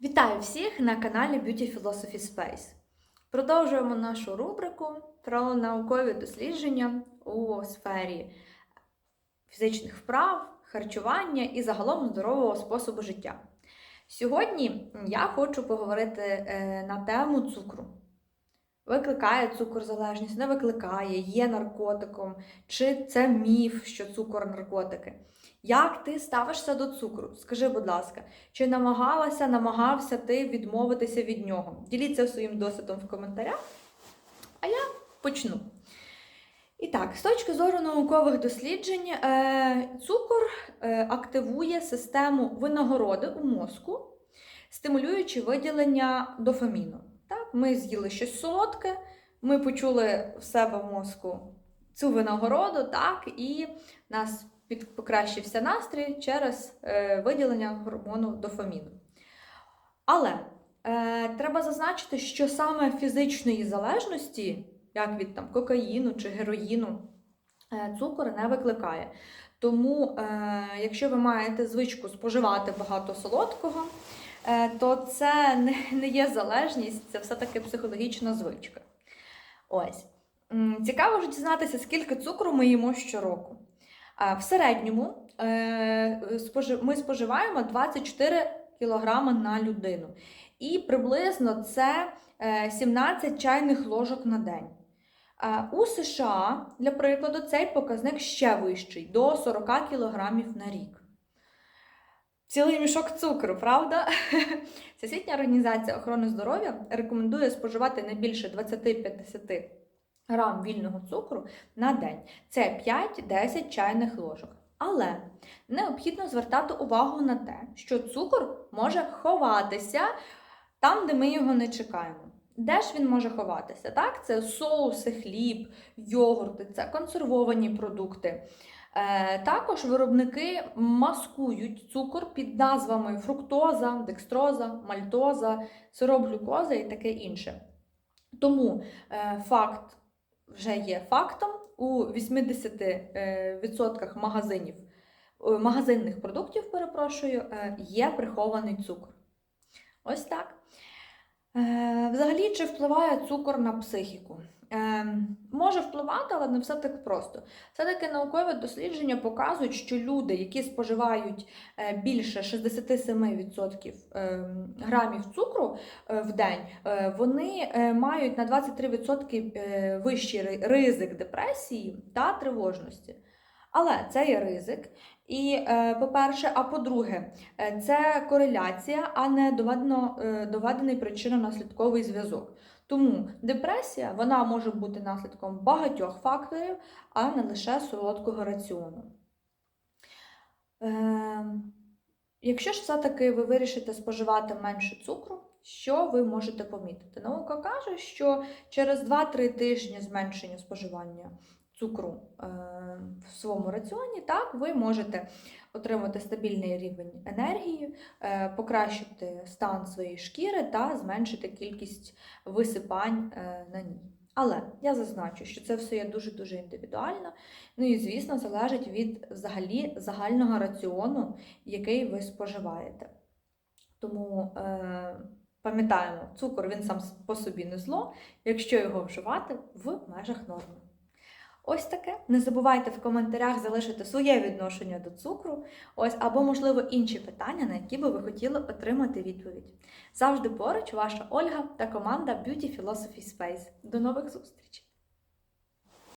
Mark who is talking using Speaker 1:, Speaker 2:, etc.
Speaker 1: Вітаю всіх на каналі Beauty Philosophy Space. Продовжуємо нашу рубрику про наукові дослідження у сфері фізичних вправ, харчування і загалом здорового способу життя. Сьогодні я хочу поговорити е, на тему цукру. Викликає цукор залежність, не викликає, є наркотиком, чи це міф, що цукор наркотики. Як ти ставишся до цукру? Скажи, будь ласка, чи намагалася, намагався ти відмовитися від нього? Діліться своїм досвідом в коментарях, а я почну. І так, з точки зору наукових досліджень, е, цукор е, активує систему винагороди у мозку, стимулюючи виділення дофаміну. Ми з'їли щось солодке, ми почули в себе в мозку цю винагороду, так, і нас покращився настрій через е, виділення гормону дофаміну. Але е, треба зазначити, що саме фізичної залежності, як від там, кокаїну чи героїну, е, цукор не викликає. Тому, е, якщо ви маєте звичку споживати багато солодкого, то це не, є залежність, це все-таки психологічна звичка. Е, Ось. Цікаво ж дізнатися, скільки цукру ми їмо щороку. В середньому е, ми споживаємо 24 кг на людину. І приблизно це 17 цайних ложок на день. У США, для прикладу, цей показник ще вищий до 40 кг на рік. Цілий мішок цукру, правда? Всесвітня організація охорони здоров'я рекомендує споживати не більше 20-50 грам вільного цукру на день. Це 5-10 чайних ложок. Але необхідно звертати увагу на те, що цукор може ховатися там, де ми його не чекаємо. Де ж він може ховатися? Так, Це соуси, хліб, йогурти, це консервовані продукти. Е, також виробники маскують цукор під назвами фруктоза, декстроза, мальтоза, сироп-глюкоза і таке інше. Тому е, факт вже є фактом у 80% магазинів, магазинних продуктів, перепрошую, е, є прихований цукор. Ось так. Е, взагалі, чи впливає цукор на психіку? Е, може впливати, але не все так просто. Все-таки наукові дослідження показують, що люди, які споживають більше 67% грамів цукру в день, вони мають на 23% вищий ризик депресії та тривожності. Але це є ризик. І, по-перше, а по-друге, це кореляція, а не доведено, доведений причинно-наслідковий зв'язок. Тому депресія вона може бути наслідком багатьох факторів, а не лише солодкого раціону. Е, якщо ж все-таки ви вирішите споживати менше цукру, що ви можете помітити? Наука каже, що через 2-3 тижні зменшення споживання цукру е, в своєму раціоні, так, ви можете отримати стабільний рівень енергії, е, покращити стан своєї шкіри та зменшити кількість висипань е, на ній. Але я зазначу, що це все є дуже-дуже індивідуально. Ну і, звісно, залежить від взагалі загального раціону, який ви споживаєте. Тому е, пам'ятаємо, цукор він сам по собі не зло, якщо його вживати в межах норми. Ось таке. Не забувайте в коментарях залишити своє відношення до цукру, ось або, можливо, інші питання, на які би ви хотіли отримати відповідь. Завжди поруч ваша Ольга та команда Beauty Philosophy Space. До нових зустрічей!